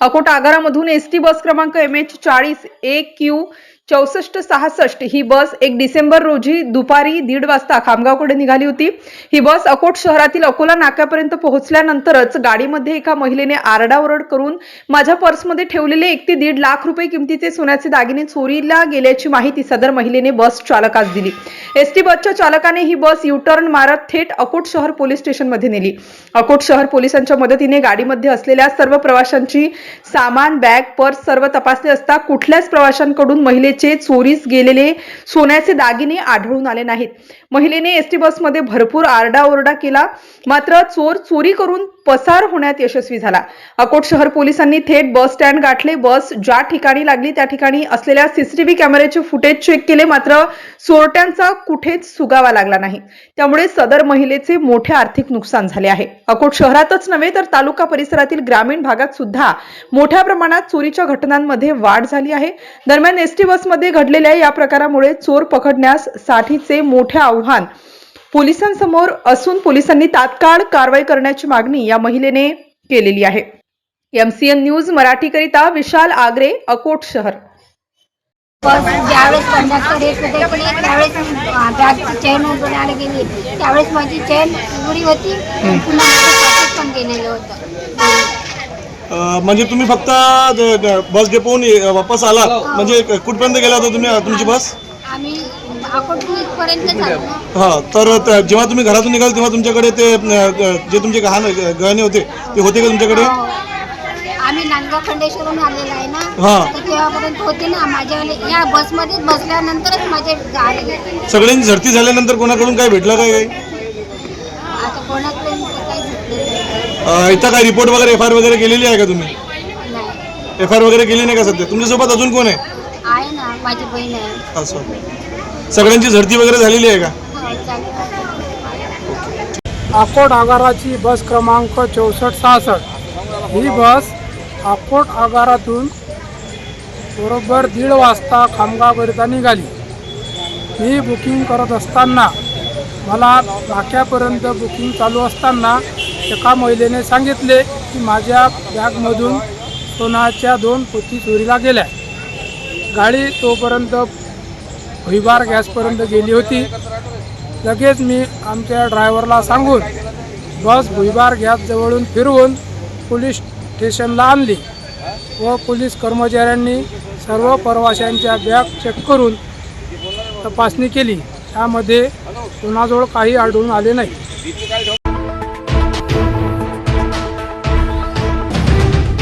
अकोट आगारामधून S T bus क्रमांक M H चाळीस ए क्यू चौसष्ट सहासष्ट. ही बस एक डिसेंबर रोजी दुपारी दीड वाजता खामगावकडे निघाली होती. ही बस अकोट शहरातील अकोला नाक्यापर्यंत पोहोचल्यानंतरच गाडीमध्ये एका महिलेने आरडाओरड करून माझ्या पर्समध्ये ठेवलेले एक ते दीड लाख रुपये किमतीचे सोन्याचे दागिने चोरीला गेल्याची माहिती सदर महिलेने बस चालकास दिली. एस टी बसच्या चालकाने ही बस युटर्न मारत थेट अकोट शहर पोलीस स्टेशनमध्ये नेली. अकोट शहर पोलिसांच्या मदतीने गाडीमध्ये असलेल्या सर्व प्रवाशांची सामान बॅग पर्स सर्व तपासले असता कुठल्याच प्रवाशांकडून महिले चोरीस गेलेले सोन्याचे दागिने आढळून आले नाहीत. महिलेने एसटी बसमध्ये भरपूर आरडाओरडा केला. मात्र चोर चोरी करून पसार होण्यात यशस्वी झाला. अकोट शहर पोलिसांनी थेट बस स्टँड गाठले. बस ज्या ठिकाणी लागली त्या ठिकाणी असलेल्या सीसीटीव्ही कॅमेऱ्याचे फुटेज चेक केले. मात्र चोरट्यांचा कुठेच सुगावा लागला नाही. त्यामुळे सदर महिलेचे मोठे आर्थिक नुकसान झाले आहे. अकोट शहरातच नव्हे तर तालुका परिसरातील ग्रामीण भागात सुद्धा मोठ्या प्रमाणात चोरीच्या घटनांमध्ये वाढ झाली आहे. दरम्यान एसटी बसमध्ये घडलेल्या या प्रकारामुळे चोर पकडण्यास साठीचे मोठे आव्हान. पोलिसांसमोर असून पोलिसांनी तात्काळ कारवाई करण्याची मागणी या महिलेने केलेली आहे. एमसीएन न्यूज मराठीकरिता विशाल आगरे अकोट शहर. बस ज्यावेळेस कंडक्टर येत होते की त्यावेळेस अं, बॅगची चेन उघडायला गेली. त्यावेळेस माझी चेन उघडी होती. पुन्हा पण गेलेलं होतं. म्हणजे तुम्ही फक्त बस डेपोहून वापस आला. म्हणजे क- कुठपर्यंत गेला होता तुम्ही तुमची बस? आम्ही हा तर जेव्हा तुम्ही घरातून निघाल तेव्हा तुमच्याकडे ते जे तुमचे गहाण गहणे होते ते होते का तुमच्याकडे? हो. आम्ही नांदगाव खंडेश्वरून आलेलो आहे ना. हा. तेव्हापर्यंत होते ना माझ्या या बसमध्येच बसल्यानंतरच माझे सगळ्यांची झडती झाल्यानंतर कोणाकडून काय भेटलं काय काही इथं काय रिपोर्ट वगैरे एफ आय आर वगैरे केलेली आहे का तुम्ही? नाही. एफ आय आर वगैरे केली नाही का सध्या? तुमच्यासोबत अजून कोण आहे? आहे ना माझी बहीण आहे. असं. सगळ्यांची झडती वगैरे झालेली आहे का? हो चालेल. अकोट आगाराची बस क्रमांक चौसष्ट सहासष्ट. ही बस अकोट आगारातून बरोबर दीड वाजता खामगावकरिता निघाली. मी बुकिंग करत असताना मला नाक्यापर्यंत बुकिंग चालू असताना एका महिलेने सांगितले की माझ्या बॅगमधून सोनाच्या दोन पोती चोरीला गेल्या. गाडी तोपर्यंत भुईबार गॅसपर्यंत गेली होती. लगेच मी आमच्या ड्रायव्हरला सांगून बस भुईबार गॅसजवळून फिरवून पोलीस स्टेशनला आणली व पोलीस कर्मचाऱ्यांनी सर्व प्रवाशांच्या बॅग चेक करून तपासणी केली. त्यामध्ये सोनाजवळ काही आढळून आले नाही.